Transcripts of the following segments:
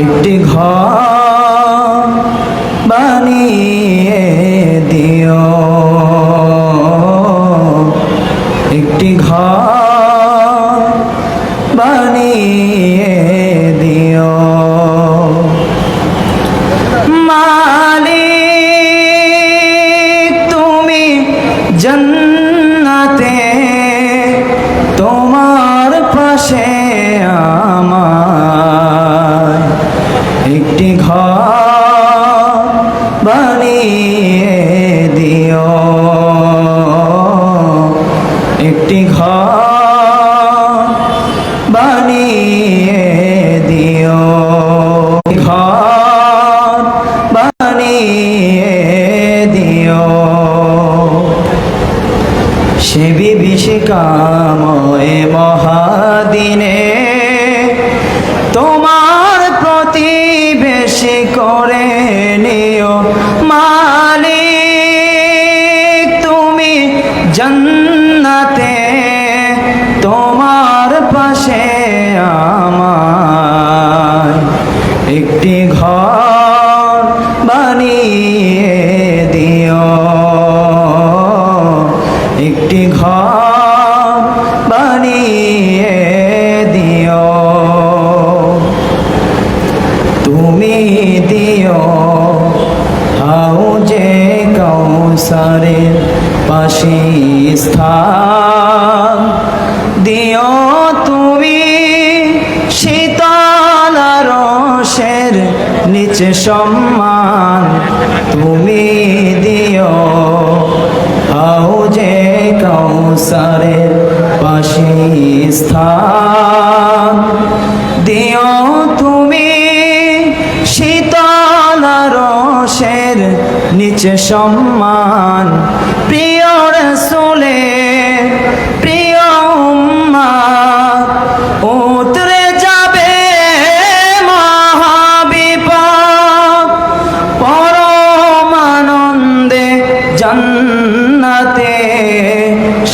একটি ঘর বিভীষিকাময় মহাদিনে তোমার প্রতিবেশী করে নিও মালিক। তুমি জন্নাতে তোমার পাশে আমার একটি ঘর বানিয়ে দিও। একটি ঘর তুমি দিও হাউজে কৌসারের পাশে স্থান। দিও তুমি শীতল রসের নিচে সম্মান। তুমি দিও হাউজে কৌসারের পাশে স্থান। দিও নিচে সম্মান। প্রিয় রসুলে প্রিয় যাবে পরমানন্দে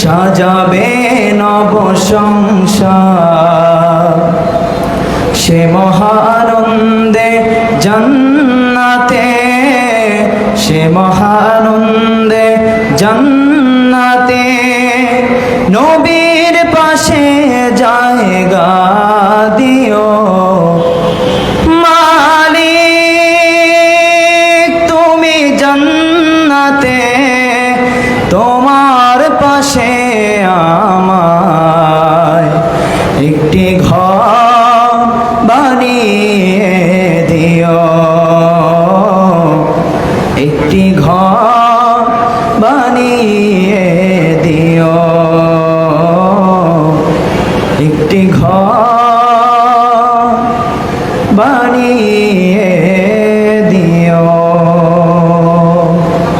সাজাবে নব সংসার। সে মহানন্দে জান্নাতে সে মহানন্দে জান্নাতে নবীর পাশে জায়গা